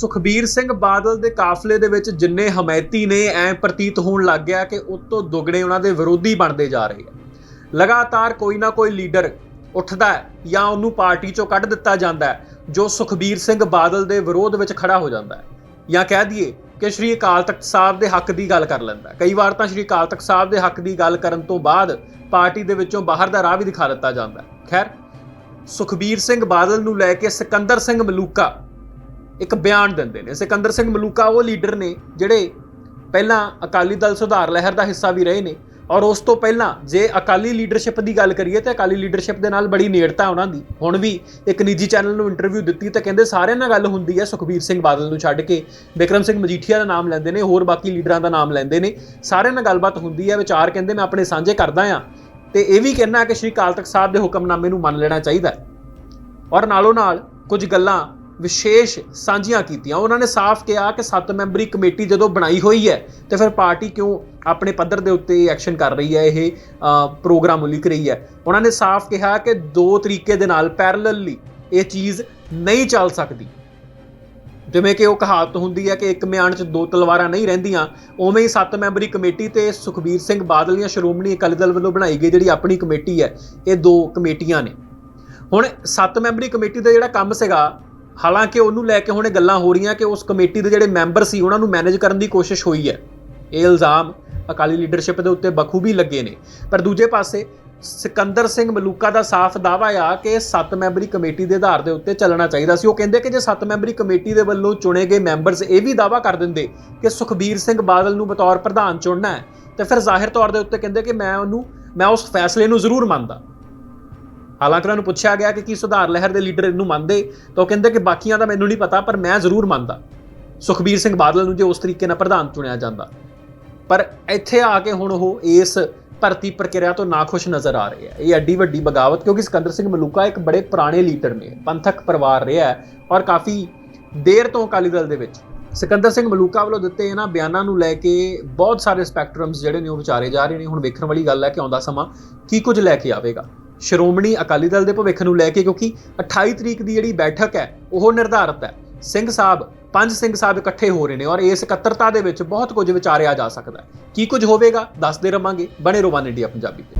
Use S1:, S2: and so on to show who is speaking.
S1: ਸੁਖਬੀਰ ਸਿੰਘ ਬਾਦਲ ਦੇ ਕਾਫਲੇ ਦੇ ਵਿੱਚ ਜਿੰਨੇ ਹਮਾਇਤੀ ਨੇ, ਐ ਪ੍ਰਤੀਤ ਹੋਣ ਲੱਗ ਗਿਆ ਕਿ ਉਸ ਤੋਂ ਦੁੱਗਣੇ ਉਹਨਾਂ ਦੇ ਵਿਰੋਧੀ ਬਣਦੇ ਜਾ ਰਹੇ ਆ। ਲਗਾਤਾਰ ਕੋਈ ਨਾ ਕੋਈ ਲੀਡਰ ਉੱਠਦਾ ਹੈ ਜਾਂ ਉਹਨੂੰ ਪਾਰਟੀ ਚੋਂ ਕੱਢ ਦਿੱਤਾ ਜਾਂਦਾ ਹੈ, ਜੋ ਸੁਖਬੀਰ ਸਿੰਘ ਬਾਦਲ ਦੇ ਵਿਰੋਧ ਵਿੱਚ ਖੜਾ ਹੋ ਜਾਂਦਾ ਹੈ। ਜਾਂ ਕਹਿ ਦਈਏ ਕਿ ਸ਼੍ਰੀ ਅਕਾਲ ਤਖਤ ਸਾਹਿਬ ਦੇ ਹੱਕ ਦੀ ਗੱਲ ਕਰ ਲੈਂਦਾ ਕਈ ਵਾਰ ਤਾਂ ਸ਼੍ਰੀ ਅਕਾਲ ਤਖਤ ਸਾਹਿਬ ਦੇ ਹੱਕ ਦੀ ਗੱਲ ਕਰਨ ਤੋਂ ਬਾਅਦ ਪਾਰਟੀ ਦੇ ਵਿੱਚੋਂ ਬਾਹਰ ਦਾ ਰਾਹ ਵੀ ਦਿਖਾ ਦਿੱਤਾ ਜਾਂਦਾ ਖੈਰ, ਸੁਖਬੀਰ ਸਿੰਘ ਬਾਦਲ ਨੂੰ ਲੈ ਕੇ ਸਿਕੰਦਰ ਸਿੰਘ ਮਲੂਕਾ ਇੱਕ ਬਿਆਨ ਦਿੰਦੇ ਨੇ। ਸਿਕੰਦਰ ਸਿੰਘ ਮਲੂਕਾ ਉਹ ਲੀਡਰ ਨੇ ਜਿਹੜੇ ਪਹਿਲਾਂ ਅਕਾਲੀ ਦਲ ਸੁਧਾਰ ਲਹਿਰ ਦਾ ਹਿੱਸਾ ਵੀ ਰਹੇ ਨੇ ਔਰ ਉਸ ਤੋਂ ਪਹਿਲਾਂ ਜੇ ਅਕਾਲੀ ਲੀਡਰਸ਼ਿਪ ਦੀ ਗੱਲ ਕਰੀਏ ਤਾਂ ਅਕਾਲੀ ਲੀਡਰਸ਼ਿਪ ਦੇ ਨਾਲ ਬੜੀ ਨੇੜਤਾ ਉਹਨਾਂ ਦੀ। ਹੁਣ ਵੀ ਇੱਕ ਨਿੱਜੀ ਚੈਨਲ ਨੂੰ ਇੰਟਰਵਿਊ ਦਿੱਤੀ ਤਾਂ ਕਹਿੰਦੇ ਸਾਰਿਆਂ ਨਾਲ ਗੱਲ ਹੁੰਦੀ ਹੈ ਸੁਖਬੀਰ ਸਿੰਘ ਬਾਦਲ ਨੂੰ ਛੱਡ ਕੇ। ਵਿਕਰਮ ਸਿੰਘ ਮਜੀਠੀਆ ਦਾ ਨਾਮ ਲੈਂਦੇ ਨੇ, ਹੋਰ ਬਾਕੀ ਲੀਡਰਾਂ ਦਾ ਨਾਮ ਲੈਂਦੇ ਨੇ। ਸਾਰਿਆਂ ਨਾਲ ਗੱਲਬਾਤ ਹੁੰਦੀ ਹੈ, ਵਿਚਾਰ ਕਹਿੰਦੇ ਮੈਂ ਆਪਣੇ ਸਾਂਝੇ ਕਰਦਾ ਆ ਤੇ ਇਹ ਵੀ ਕਹਿਣਾ ਕਿ ਸ਼੍ਰੀ ਅਕਾਲ ਤਖਤ ਸਾਹਿਬ ਦੇ ਹੁਕਮਨਾਮੇ ਨੂੰ ਮੰਨ ਲੈਣਾ ਚਾਹੀਦਾ ਔਰ ਨਾਲੋਂ ਨਾਲ ਕੁਝ ਗੱਲਾਂ ਵਿਸ਼ੇਸ਼ ਸਾਂਝੀਆਂ ਕੀਤੀਆਂ। ਉਹਨਾਂ ਨੇ ਸਾਫ਼ ਕਿਹਾ ਕਿ ਸੱਤ ਮੈਂਬਰੀ ਕਮੇਟੀ ਜਦੋਂ ਬਣਾਈ ਹੋਈ ਹੈ, ਤੇ ਫਿਰ ਪਾਰਟੀ ਕਿਉਂ ਆਪਣੇ ਪੱਧਰ ਦੇ ਉੱਤੇ ਐਕਸ਼ਨ ਕਰ ਰਹੀ ਹੈ, ਇਹ ਪ੍ਰੋਗਰਾਮ ਉਲੀਕ ਰਹੀ ਹੈ। ਉਹਨਾਂ ਨੇ ਸਾਫ਼ ਕਿਹਾ ਕਿ ਦੋ ਤਰੀਕੇ ਦੇ ਨਾਲ ਪੈਰਲਲੀ ਇਹ ਚੀਜ਼ ਨਹੀਂ ਚੱਲ ਸਕਦੀ। ਜਿਵੇਂ ਕਿ ਉਹ ਕਹਾਵਤ ਹੁੰਦੀ ਹੈ ਕਿ ਇੱਕ ਮਿਆਨ 'ਚ ਦੋ ਤਲਵਾਰਾਂ ਨਹੀਂ ਰਹਿੰਦੀਆਂ, ਉਵੇਂ ਹੀ ਸੱਤ ਮੈਂਬਰੀ ਕਮੇਟੀ ਤੇ ਸੁਖਬੀਰ ਸਿੰਘ ਬਾਦਲ ਜਾਂ ਸ਼੍ਰੋਮਣੀ ਅਕਾਲੀ ਦਲ ਵੱਲੋਂ ਬਣਾਈ ਗਈ ਜਿਹੜੀ ਆਪਣੀ ਕਮੇਟੀ ਹੈ, ਇਹ ਦੋ ਕਮੇਟੀਆਂ ਨੇ। ਹੁਣ ਸੱਤ ਮੈਂਬਰੀ ਕਮੇਟੀ ਦਾ ਜਿਹੜਾ ਕੰਮ ਸੀਗਾ ਹਾਲਾਂਕਿ ਉਹਨੂੰ ਲੈ ਕੇ ਹੁਣ ਇਹ ਗੱਲਾਂ ਹੋ ਰਹੀਆਂ ਕਿ ਉਸ ਕਮੇਟੀ ਦੇ ਜਿਹੜੇ ਮੈਂਬਰ ਸੀ, ਉਹਨਾਂ ਨੂੰ ਮੈਨੇਜ ਕਰਨ ਦੀ ਕੋਸ਼ਿਸ਼ ਹੋਈ ਹੈ। ਇਹ ਇਲਜ਼ਾਮ ਅਕਾਲੀ ਲੀਡਰਸ਼ਿਪ ਦੇ ਉੱਤੇ ਬਖੂਬੀ ਲੱਗੇ ਨੇ। ਪਰ ਦੂਜੇ ਪਾਸੇ ਸਿਕੰਦਰ ਸਿੰਘ ਮਲੂਕਾ ਦਾ ਸਾਫ਼ ਦਾਅਵਾ ਆ ਕਿ ਸੱਤ ਮੈਂਬਰੀ ਕਮੇਟੀ ਦੇ ਆਧਾਰ ਦੇ ਉੱਤੇ ਚੱਲਣਾ ਚਾਹੀਦਾ ਸੀ। ਉਹ ਕਹਿੰਦੇ ਕਿ ਜੇ ਸੱਤ ਮੈਂਬਰੀ ਕਮੇਟੀ ਦੇ ਵੱਲੋਂ ਚੁਣੇ ਗਏ ਮੈਂਬਰਸ ਇਹ ਵੀ ਦਾਅਵਾ ਕਰ ਦਿੰਦੇ ਕਿ ਸੁਖਬੀਰ ਸਿੰਘ ਬਾਦਲ ਨੂੰ ਬਤੌਰ ਪ੍ਰਧਾਨ ਚੁਣਨਾ ਹੈ, ਤੇ ਫਿਰ ਜ਼ਾਹਿਰ ਤੌਰ ਦੇ ਉੱਤੇ ਕਹਿੰਦੇ ਕਿ ਮੈਂ ਉਹਨੂੰ, ਮੈਂ ਉਸ ਫੈਸਲੇ ਨੂੰ ਜ਼ਰੂਰ ਮੰਨਦਾ। ਹਾਲਾਂਕਿ ਉਹਨਾਂ ਨੂੰ ਪੁੱਛਿਆ ਗਿਆ ਕਿ ਕੀ ਸੁਧਾਰ ਲਹਿਰ ਦੇ ਲੀਡਰ ਇਹਨੂੰ ਮੰਨਦੇ, ਤਾਂ ਉਹ ਕਹਿੰਦੇ ਕਿ ਬਾਕੀਆਂ ਦਾ ਮੈਨੂੰ ਨਹੀਂ ਪਤਾ, ਪਰ ਮੈਂ ਜ਼ਰੂਰ ਮੰਨਦਾ। ਸੁਖਬੀਰ ਸਿੰਘ ਬਾਦਲ ਨੂੰ ਜੇ ਉਸ ਤਰੀਕੇ ਨਾਲ ਪ੍ਰਧਾਨ ਚੁਣਿਆ ਜਾਂਦਾ। ਪਰ ਇੱਥੇ ਆ ਕੇ ਹੁਣ ਉਹ ਇਸ ਭਰਤੀ ਪ੍ਰਕਿਰਿਆ ਤੋਂ ਨਾਖੁਸ਼ ਨਜ਼ਰ ਆ ਰਹੇ ਆ। ਇਹ ਐਡੀ ਵੱਡੀ ਬਗਾਵਤ, ਕਿਉਂਕਿ ਸਿਕੰਦਰ ਸਿੰਘ ਮਲੂਕਾ ਇੱਕ ਬੜੇ ਪੁਰਾਣੇ ਲੀਡਰ ਨੇ, ਪੰਥਕ ਪਰਿਵਾਰ ਰਿਹਾ ਔਰ ਕਾਫੀ ਦੇਰ ਤੋਂ ਅਕਾਲੀ ਦਲ ਦੇ ਵਿੱਚ। ਸਿਕੰਦਰ ਸਿੰਘ ਮਲੂਕਾ ਵੱਲੋਂ ਦਿੱਤੇ ਇਹਨਾਂ ਬਿਆਨਾਂ ਨੂੰ ਲੈ ਕੇ ਬਹੁਤ ਸਾਰੇ ਸਪੈਕਟਰਮਸ ਜਿਹੜੇ ਨੇ ਉਹ ਵਿਚਾਰੇ ਜਾ ਰਹੇ ਨੇ। ਹੁਣ ਵੇਖਣ ਵਾਲੀ ਗੱਲ ਹੈ ਕਿ ਆਉਂਦਾ ਸਮਾਂ ਕੀ ਕੁਝ ਲੈ ਕੇ ਆਵੇਗਾ। ਸ਼੍ਰੋਮਣੀ ਅਕਾਲੀ ਦਲ ਦੇ ਭਵਿੱਖ ਨੂੰ ਲੈ ਕੇ, ਕਿਉਂਕਿ 28 ਤਰੀਕ ਦੀ ਜਿਹੜੀ ਬੈਠਕ ਹੈ, ਉਹ ਨਿਰਧਾਰਤ ਹੈ। ਸਿੰਘ ਸਾਹਿਬ, ਪੰਜ ਸਿੰਘ ਸਾਹਿਬ ਇਕੱਠੇ ਹੋ ਰਹੇ ਨੇ ਔਰ ਇਸ ਇਕੱਤਰਤਾ ਦੇ ਵਿੱਚ ਬਹੁਤ ਕੁਝ ਵਿਚਾਰਿਆ ਜਾ ਸਕਦਾ ਹੈ। ਕੀ ਕੁਝ ਹੋਵੇਗਾ, ਦੱਸਦੇ ਰਵਾਂਗੇ। ਬਣੇ ਰਵਾਨ ਇੰਡੀਆ ਪੰਜਾਬੀ ਤੇ।